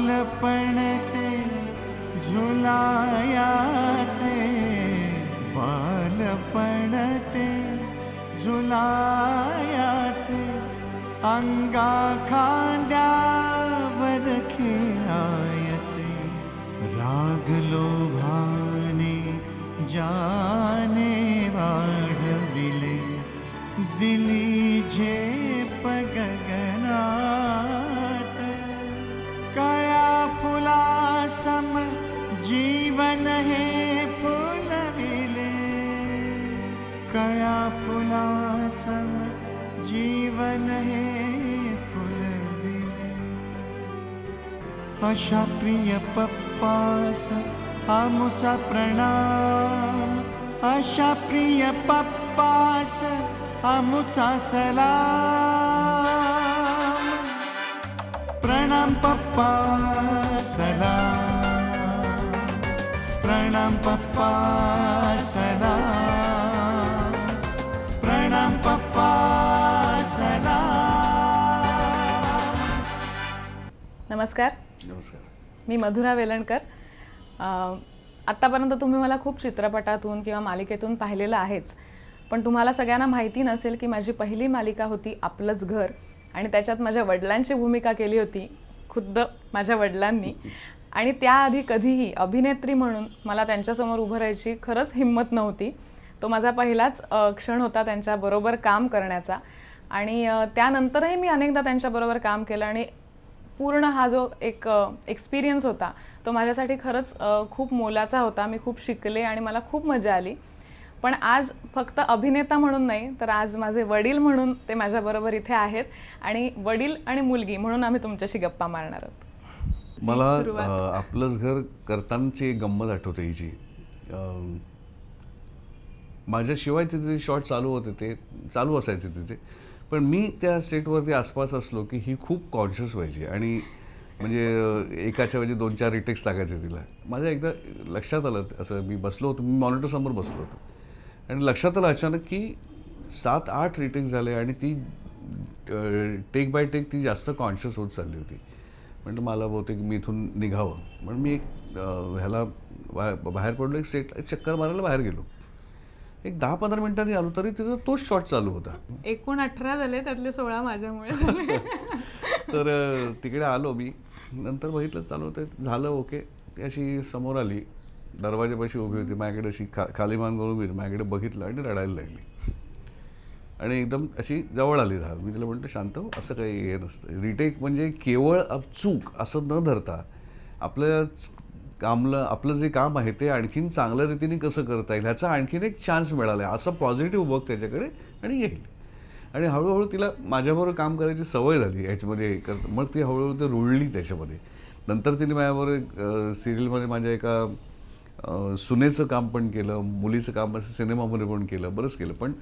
बालपणते झुलायाचे बालपणते झुलायाचे अंगा अशा प्रिय पप्पास आमुचा प्रणाम. अशा प्रिय पप्पास आमुचा सलाम. प्रणाम पप्पा सलाम. प्रणाम पप्पा सलाम. नमस्कार. नमस्कार. मी मधुरा वेलणकर. आत्तापर्यंत तुम्ही मला खूप चित्रपटातून किंवा मालिकेतून पाहिलेलं आहेच. पण तुम्हाला सगळ्यांना माहिती नसेल की माझी पहिली मालिका होती आपलंच घर आणि त्याच्यात माझ्या वडिलांची भूमिका केली होती खुद्द माझ्या वडिलांनी. आणि त्याआधी कधीही अभिनेत्री म्हणून मला त्यांच्यासमोर उभं राहायची खरंच हिंमत नव्हती. तो माझा पहिलाच क्षण होता त्यांच्याबरोबर काम करण्याचा. आणि त्यानंतरही मी अनेकदा त्यांच्याबरोबर काम केलं आणि पूर्ण हा जो एक एक्सपिरियन्स होता तो माझ्यासाठी खरंच खूप मोलाचा होता. मी खूप शिकले आणि मला खूप मजा आली. पण आज फक्त अभिनेता म्हणून नाही तर आज माझे वडील म्हणून ते माझ्याबरोबर इथे आहेत. आणि वडील आणि मुलगी म्हणून आम्ही तुमच्याशी गप्पा मारणार आहोत. मला आपलंच घर करतानाची एक गंमत आठवते हिची. माझ्याशिवाय तिथे शॉट चालू होते ते चालू असायचे तिथे. पण मी त्या सेटवरती आसपास असलो की ही खूप कॉन्शियस व्हायची. आणि म्हणजे एकाच्या म्हणजे दोन चार रिटेक्स लागायचे तिला. माझ्या एकदा लक्षात आलं असं मी बसलो होतो मी मॉनिटरसमोर बसलो होतो. आणि लक्षात आलं अचानक की सात आठ रिटेक झाले आणि ती टेक बाय टेक ती जास्त कॉन्शियस होत चालली होती. म्हणजे मला बहुतेक मी इथून निघावं. म्हणून मी एक ह्याला बाहेर बाहेर पडलो एक सेट चक्कर मारायला बाहेर गेलो. एक दहा पंधरा मिनिटांनी आलो तरी तिचा तोच शॉट चालू होता. एकूण अठरा झाले त्यातले सोळा माझ्यामुळे. तर तिकडे आलो मी. नंतर बघितलं चालू होतं झालं ओके ती अशी समोर आली. दरवाजापाशी उभी होती. माझ्याकडे अशी खा खाली मान करून उभी होती. माझ्याकडे बघितलं आणि रडायला लागली. आणि एकदम अशी जवळ आली राहा मी तिला म्हटलं शांत हो असं काही हे नसतं. रिटेक म्हणजे केवळ चूक असं न धरता आपल्या कामलं आपलं जे काम आहे ते आणखीन चांगल्या रीतीने कसं करता येईल ह्याचा आणखीन एक चान्स मिळाला आहे. असं पॉझिटिव्ह बघ त्याच्याकडे आणि येईल. आणि हळूहळू तिला माझ्याबरोबर काम करायची सवय झाली याच्यामध्ये कर मग ती हळूहळू ते रुळली त्याच्यामध्ये. नंतर तिने माझ्याबरोबर सिरियलमध्ये माझ्या एका सुनेचं काम पण केलं मुलीचं काम असं सिनेमामध्ये पण केलं बरंच केलं. पण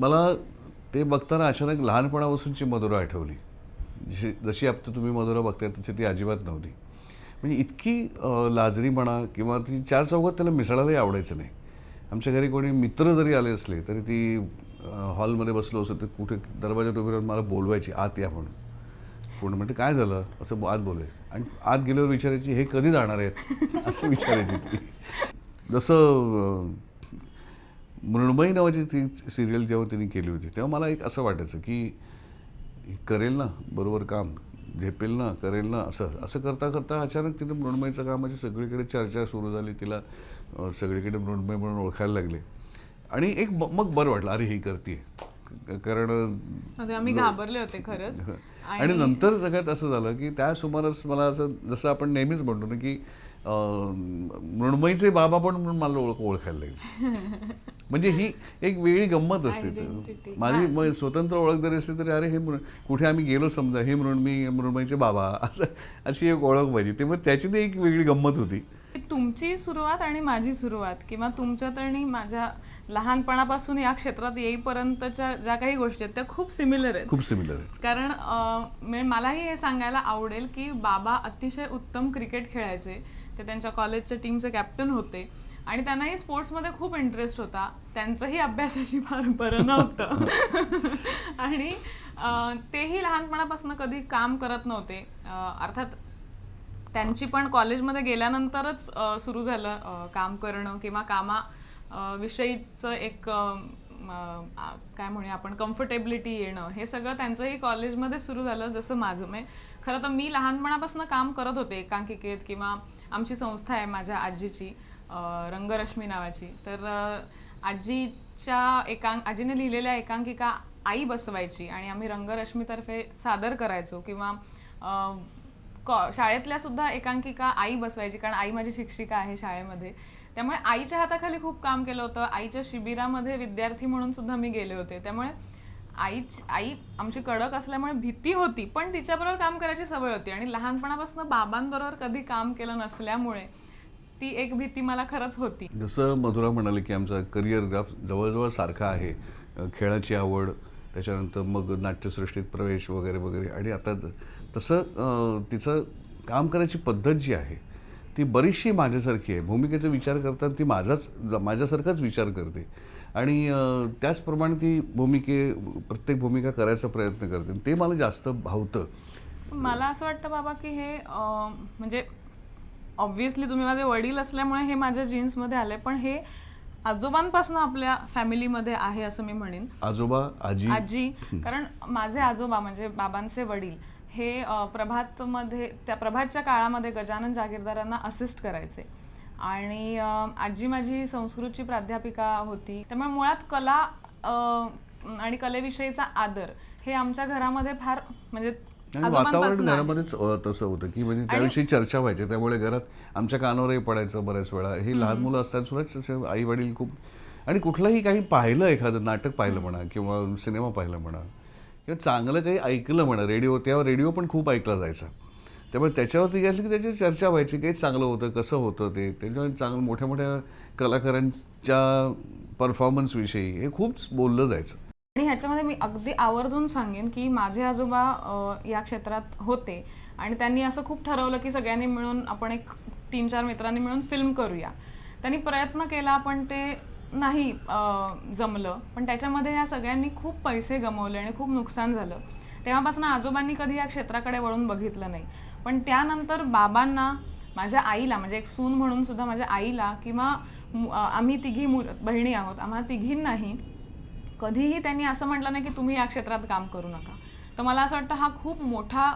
मला ते बघताना अचानक लहानपणापासूनची मधुरा आठवली. जशी जशी आता तुम्ही मधुरा बघताय तशी ती अजिबात नव्हती. म्हणजे इतकी लाजरी म्हणा किंवा ती चार चौघात त्याला मिसळायलाही आवडायचं नाही. आमच्या घरी कोणी मित्र जरी आले असले तरी ती हॉलमध्ये बसलो असं ते कुठे दरवाजात उभी राहून मला बोलवायची आत या म्हणून. कोण म्हणते काय झालं? असं बो- आत बोलायचं. आणि आत गेल्यावर विचारायची हे कधी जाणार आहेत? असं विचारायची ती. जसं मृणमयी नावाची ती सिरियल जेव्हा तिने केली होती तेव्हा मला एक असं वाटायचं की करेल ना बरोबर काम. झेपेल ना करेल ना असं असं करता करता अचानक तिने मृण्मयीचं कामाची सगळीकडे चर्चा सुरू झाली तिला सगळीकडे मृण्मय म्हणून ओळखायला लागले. आणि एक मग बरं वाटलं अरे ही करते कारण आम्ही घाबरले होते खरंच. आणि नंतर सगळ्यात असं झालं की त्या सुमारास मला असं जसं आपण नेहमीच म्हणतो ना की मृण्मयीचे बाबा पण म्हणून मला ओळख ओळखायला लागले. म्हणजे ही एक वेगळी गंमत असते. माझी स्वतंत्र ओळख जरी असली तरी अरे हे कुठे आम्ही गेलो समजा हे मृण्मयी मृण्मयीचे बाबा असं अशी एक ओळख पाहिजे. ते मग त्याची ती एक वेगळी गंमत होती. तुमची सुरुवात आणि माझी सुरुवात किंवा तुमच्यात आणि माझ्या लहानपणापासून या क्षेत्रात येईपर्यंतच्या ज्या काही गोष्टी आहेत त्या खूप सिमिलर आहेत. खूप सिमिलर आहे कारण म्हणजे मलाही हे सांगायला आवडेल की बाबा अतिशय उत्तम क्रिकेट खेळायचे. ते त्यांच्या कॉलेजच्या टीमचे कॅप्टन होते. आणि त्यांनाही स्पोर्ट्समध्ये खूप इंटरेस्ट होता. त्यांचंही अभ्यासाची फार बरं नव्हतं. आणि तेही लहानपणापासून कधी काम करत नव्हते. अर्थात त्यांची पण कॉलेजमध्ये गेल्यानंतरच सुरू झालं काम करणं किंवा कामा विषयीचं एक म, काय म्हणूया आपण कम्फर्टेबिलिटी येणं हे सगळं त्यांचंही कॉलेजमध्ये सुरू झालं जसं माझं. म्हणजे खरं तर मी लहानपणापासून काम करत होते एकांकिकेत किंवा आमची संस्था आहे माझ्या आजीची रंगरश्मी नावाची. तर आजीच्या एकांक आजीने लिहिलेल्या एकांकिका आई बसवायची आणि आम्ही रंगरश्मीतर्फे सादर करायचो किंवा कॉ शाळेतल्या सुद्धा एकांकिका आई बसवायची कारण आई माझी शिक्षिका आहे शाळेमध्ये. त्यामुळे आईच्या हाताखाली खूप काम केलं होतं. आईच्या शिबिरामध्ये विद्यार्थी म्हणून सुद्धा मी गेले होते. त्यामुळे आई आई आमची कडक असल्यामुळे भीती होती पण तिच्याबरोबर काम करायची सवय होती आणि लहानपणापासून बाबांबरोबर कधी काम केलं नसल्यामुळे ती एक भीती मला खरंच होती. जसं मधुरा म्हणाले की आमचा करिअर ग्राफ जवळजवळ सारखा आहे खेळाची आवड त्याच्यानंतर मग नाट्यसृष्टीत प्रवेश वगैरे वगैरे आणि आता तसं तिचं काम करायची पद्धत जी आहे ती बरीचशी माझ्यासारखी आहे. भूमिकेचा विचार करताना ती माझाच माझ्यासारखाच विचार करते. आणि त्याचप्रमाणे ती भूमिके प्रत्येक भूमिका करायचा प्रयत्न करते. ते मला जास्त भावतं. मला असं वाटतं बाबा की हे म्हणजे ऑब्व्हियसली तुम्ही माझे वडील असल्यामुळे हे माझ्या जीन्समध्ये आले पण हे आजोबांपासून आपल्या फॅमिलीमध्ये आहे असं मी म्हणेन. आजोबा आजी? आजी. कारण माझे आजोबा म्हणजे बाबांचे वडील हे प्रभातमध्ये त्या प्रभातच्या काळामध्ये गजानन जागीरदारांना असिस्ट करायचे. आणि आजी माझी संस्कृतची प्राध्यापिका होती. त्यामुळे मुळात कला आणि कलेविषयीचा आदर हे आमच्या घरामध्ये फार म्हणजे वातावरण. घरामध्येच तसं होतं की म्हणजे त्याविषयी चर्चा व्हायची. त्यामुळे घरात आमच्या कानावरही पडायचं बऱ्याच वेळा. हे लहान मुलं असताना सुद्धा आई वडील खूप आणि कुठलंही काही पाहिलं एखादं नाटक पाहिलं म्हणा किंवा सिनेमा पाहिलं म्हणा किंवा चांगलं काही ऐकलं म्हणा रेडिओ तेव्हा रेडिओ पण खूप ऐकला जायचा. त्यामुळे त्याच्यावरती गेलं की त्याची चर्चा व्हायची काही चांगलं होतं कसं होतं ते. त्याच्यावर चांगलं मोठ्या मोठ्या कलाकारांच्या परफॉर्मन्सविषयी हे खूप बोललं जायचं. आणि ह्याच्यामध्ये मी अगदी आवर्जून सांगेन की माझे आजोबा या क्षेत्रात होते. आणि त्यांनी असं खूप ठरवलं की सगळ्यांनी मिळून आपण एक तीन चार मित्रांनी मिळून फिल्म करूया. त्यांनी प्रयत्न केला पण ते नाही जमलं. पण त्याच्यामध्ये ह्या सगळ्यांनी खूप पैसे गमावले आणि खूप नुकसान झालं. तेव्हापासून आजोबांनी कधी या क्षेत्राकडे वळून बघितलं नाही. पण त्यानंतर बाबांना माझ्या आईला म्हणजे एक सून म्हणून सुद्धा माझ्या आईला किंवा आम्ही तिघी मु बहिणी आहोत आम्हाला तिघींनाही कधीही त्यांनी असं म्हटलं नाही की तुम्ही या क्षेत्रात काम करू नका. तर मला असं वाटतं हा खूप मोठा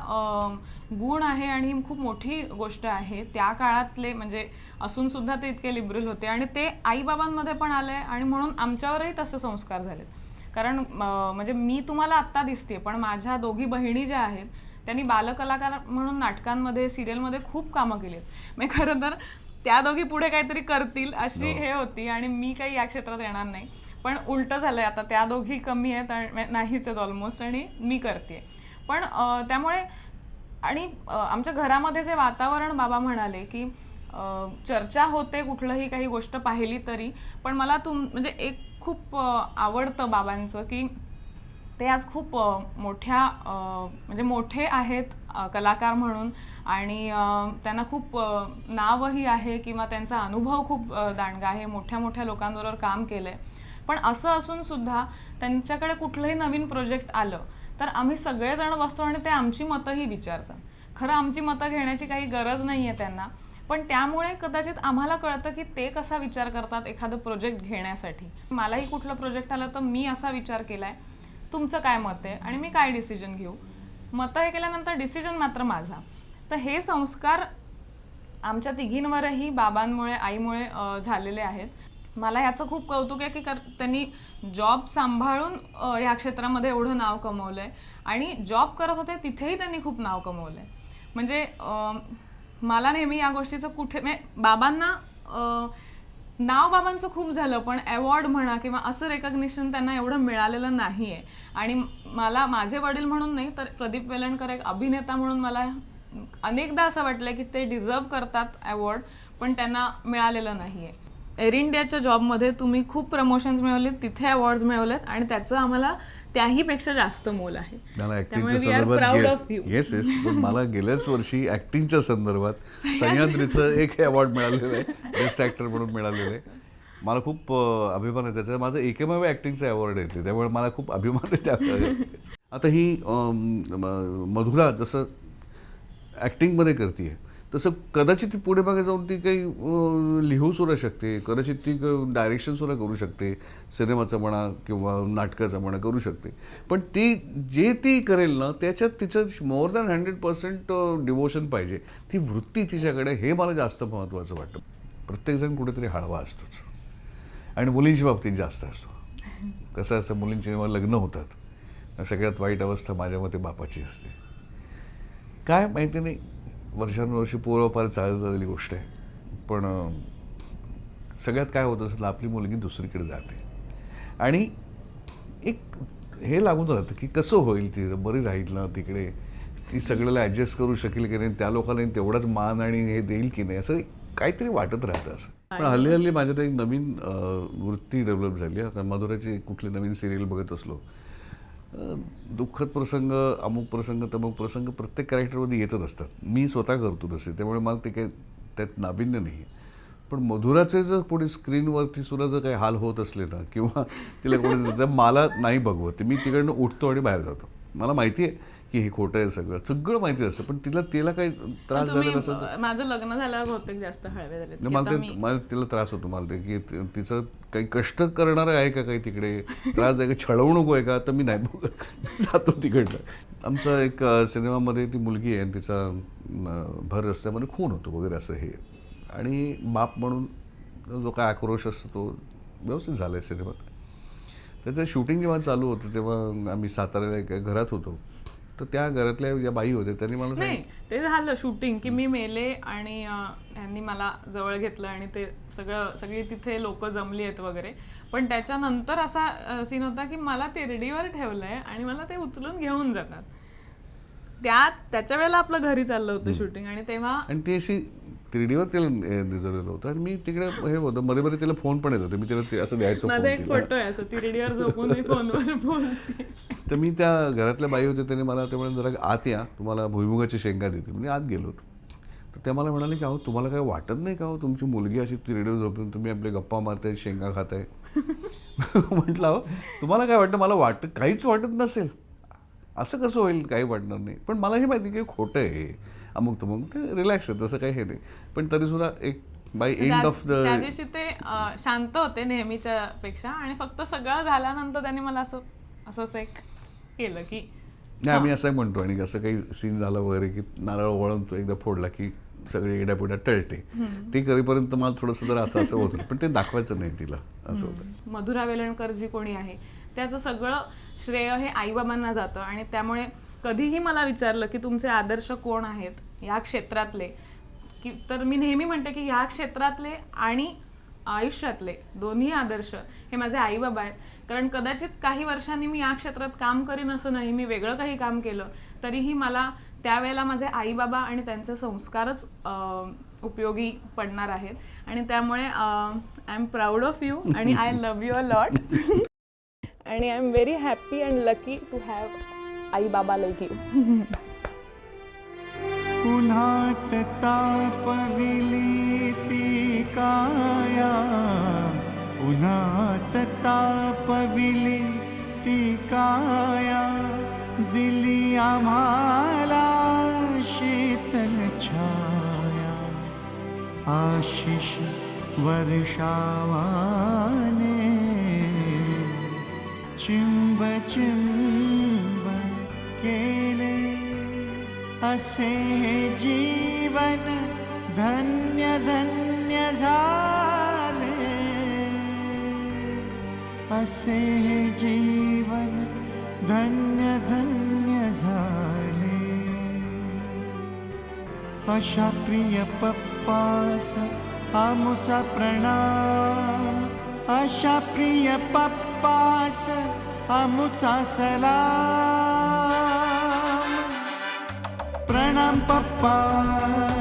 गुण आहे आणि ही खूप मोठी गोष्ट आहे. त्या काळातले म्हणजे असून सुद्धा ते इतके लिबरल होते आणि ते आईबाबांमध्ये पण आले आणि म्हणून आमच्यावरही तसे संस्कार झालेत. कारण म्हणजे मी तुम्हाला आत्ता दिसते पण माझ्या दोघी बहिणी ज्या आहेत त्यांनी बालकलाकार म्हणून नाटकांमध्ये सिरियलमध्ये खूप कामं केली आहेत. म्हणजे खरं तर त्या दोघी पुढे काहीतरी करतील अशी हे. होती आणि मी काही या क्षेत्रात येणार नाही. पण उलटं झालंय आता त्या दोघी कमी आहेत आणि नाहीच आहेत ऑलमोस्ट आणि मी करते पण त्यामुळे आणि आमच्या घरामध्ये जे वातावरण बाबा म्हणाले की चर्चा होते कुठलंही काही गोष्ट पाहिली तरी पण मला तुम म्हणजे एक खूप आवडतं बाबांचं की ते आज खूप मोठ्या म्हणजे मोठे आहेत कलाकार म्हणून. आणि त्यांना खूप नावही आहे किंवा त्यांचा अनुभव खूप दांडगा आहे. मोठ्या मोठ्या लोकांबरोबर काम केलं आहे पण असं असूनसुद्धा त्यांच्याकडे कुठलंही नवीन प्रोजेक्ट आलं तर आम्ही सगळेजण बसतो आणि ते आमची मतंही विचारतात. खरं आमची मतं घेण्याची काही गरज नाही आहे त्यांना. पण त्यामुळे कदाचित आम्हाला कळतं की ते कसा विचार करतात एखादं प्रोजेक्ट घेण्यासाठी. मलाही कुठलं प्रोजेक्ट आलं तर मी असा विचार केला आहे तुमचं काय मत आहे? आणि मी काय डिसिजन घेऊ? मतं हे केल्यानंतर डिसिजन मात्र माझा. तर हे संस्कार आमच्या तिघींवरही बाबांमुळे आईमुळे झालेले आहेत. मला ह्याचं खूप कौतुक आहे की कर त्यांनी जॉब सांभाळून ह्या क्षेत्रामध्ये एवढं नाव कमवलं आहे आणि जॉब करत होते तिथेही त्यांनी खूप नाव कमवलं आहे म्हणजे मला नेहमी या गोष्टीचं कुठे म्हणजे बाबांना नाव बाबांचं खूप झालं पण अवॉर्ड म्हणा किंवा असं रेकग्निशन त्यांना एवढं मिळालेलं नाही आहे आणि मला माझे वडील म्हणून नाही तर प्रदीप वेलणकर एक अभिनेता म्हणून मला अनेकदा असं वाटलं की ते डिझर्व करतात अवॉर्ड पण त्यांना मिळालेलं नाही आहे एअर इंडियाच्या जॉबमध्ये तुम्ही खूप प्रमोशन्स मिळवलेत तिथे अवॉर्ड्स मिळवलेत आणि त्याचं आम्हाला त्याहीपेक्षा जास्त मोल आहे. येस येस पण मला गेल्याच वर्षी ऍक्टिंगच्या संदर्भात सह्याद्रीचं एक अवॉर्ड मिळालेलं आहे बेस्ट ऍक्टर म्हणून मिळालेलं आहे. मला खूप अभिमान आहे त्याचा. माझं एकमेव ॲक्टिंगचा अवॉर्ड येते त्यामुळे मला खूप अभिमान आहे त्या आता ही मधुरा जसं ॲक्टिंगमध्ये करते तसं कदाचित ती पुढे मागे जाऊन ती काही लिहू सुद्धा शकते. कदाचित ती डायरेक्शन सुद्धा करू शकते. सिनेमाचं म्हणा किंवा नाटकाचं म्हणा करू शकते. पण ती जे ती करेल ना त्याच्यात तिचं more than hundred percent devotion पाहिजे. ती वृत्ती तिच्याकडे हे मला जास्त महत्त्वाचं वाटतं. प्रत्येकजण कुठेतरी हळवा असतोच. आणि मुलींच्या बाबतीत जास्त असतो. कसं असतं मुलींची जेव्हा लग्न होतात सगळ्यात वाईट अवस्था माझ्या मते बापाची असते. काय माहिती नाही वर्षानुवर्षी पूर्वपार चालत आलेली गोष्ट आहे. पण सगळ्यात काय होत असेल आपली मुलगी दुसरीकडे जाते. आणि एक हे लागून राहतं की कसं होईल ती बरी राहील ना तिकडे. ती सगळ्याला ॲडजस्ट करू शकेल की नाही त्या लोकांना तेवढाच मान आणि हे देईल की नाही असं काहीतरी वाटत राहतं असं. पण हल्ली हल्ली माझ्यात एक नवीन वृत्ती डेव्हलप झाली आता मधुराची कुठली नवीन सिरियल बघत असलो दुःखद प्रसंग अमुक प्रसंग तमुक प्रसंग प्रत्येक कॅरेक्टरमध्ये येतच असतात. मी स्वतः करतो तसे त्यामुळे मला ते काही त्यात नाविन्य नाही. पण मधुराचे जर पुढे स्क्रीनवरती सुद्धा जर काही हाल होत असले ना किंवा तिला कोणी मला नाही बघवत मी तिकडनं उठतो आणि बाहेर जातो. मला माहिती आहे की हे खोटं आहे सगळं. सगळं माहिती असतं पण तिला तिला काही त्रास झालेला असेल तर- अं, माझं लग्न झाल्यावर बहुतेक जास्त हळवे झाले नाही, मला ते मला तिला त्रास होतो मला ते की तिचं काही कष्ट करणारं आहे का काही तिकडे? त्रास आहे का छळवणूक आहे का? तर मी नाही बघत. जातो तिकडनं. आमचा एक सिनेमामध्ये ती मुलगी आहे तिचा भर रस्त्यामध्ये खून होतो वगैरे असं हे. आणि बाप म्हणून जो काय आक्रोश असतो तो व्यवस्थित झाला आहे सिनेमात. तर ते शूटिंग जेव्हा चालू होतं तेव्हा आम्ही साताऱ्याला एका घरात होतो. तर त्या घरातल्या ज्या बाई होत्या त्यांनी मला नाही सांगितलं. ते झालं शूटिंग की मी मेले आणि अं, यांनी मला जवळ घेतलं आणि ते सगळं सगळी तिथे लोक जमली आहेत वगैरे. पण त्याच्यानंतर असा सीन होता की मला तिरडीवर ठेवलंय आणि मला ते उचलून घेऊन जातात. त्यात त्याच्या वेळेला आपलं घरी चाललं होतं शूटिंग आणि तेव्हा आणि ती अशी तिरडीवर तिला निजरलेलं होतं. आणि मी तिकडे हे होतं मध्ये मध्ये तिला फोन पण येत होते. मी तिला असं द्यायचो माझा phone एक तिला. फोटो आहे असं तिरडीवर झोपून मी फोनवर बोलते. तर मी त्या घरातल्या बाई होते त्यांनी मला ते म्हणाले जरा आत या तुम्हाला भुईमुगाची शेंगा देते. म्हणजे आत गेलो होतो. तर त्या मला म्हणाले की अहो तुम्हाला काय वाटत नाही का हो तुमची मुलगी अशी तिरडीवर झोपून तुम्ही आपले गप्पा मारताय शेंगा खाताय? म्हटलं अहो तुम्हाला काय वाटतं? मला वाटत काहीच वाटत नसेल. असं कसं होईल काही वाटणार नाही. पण मला हे माहिती की खोटं आहे अमुक तमुक. ते रिलॅक्स आहे तसं काही हे नाही. पण तरीसुद्धा एक बाय एंड ऑफ द त्या दिवशी ते शांत होते नेहमीच्या पेक्षा आणि फक्त सगळं झाल्यानंतर त्यांनी मला असं असंच एक केलं की नाही आम्ही असं म्हणतो आणि असं काही सीन झाला वगैरे की नारळ वळून तो एकदा फोडला की सगळे येड्यापिड्या टळते. ते करेपर्यंत मला थोडंसं जरा असं असं होतं. पण ते दाखवायचं नाही तिला. असं होतं. मधुरा वेलणकर जी कोणी आहे? त्याचं सगळं श्रेय हे आईबाबांना जातं. आणि त्यामुळे कधीही मला विचारलं की तुमचे आदर्श कोण आहेत या क्षेत्रातले की तर मी नेहमी म्हणते की या क्षेत्रातले आणि आयुष्यातले दोन्ही आदर्श हे माझे आईबाबा आहेत. कारण कदाचित काही वर्षांनी मी या क्षेत्रात काम करीन असं नाही मी वेगळं काही काम केलं तरीही मला त्यावेळेला माझे आईबाबा आणि त्यांचे संस्कारच उपयोगी पडणार आहेत. आणि त्यामुळे I am proud of you आणि I love you a lot आणि I am very happy and lucky to have आई बाबा लाईक यू उन्हात तापविली ती काया. उन्हात तापविली ती काया. दिली आम्हाला शीतल छाया. आशिष वर्षावाने चिंब चिंब केले. असे हे जीवन धन्य धन्य झाले. असे हे जीवन धन्य धन्य झाले. अशा प्रिय पप्पास आमुचा प्रणाम. अशा प्रिय पप्पास आमुचा सलाम. प्रणाम पप्पा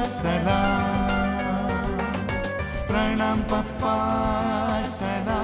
सलाम. प्रणाम पप्पा सलाम.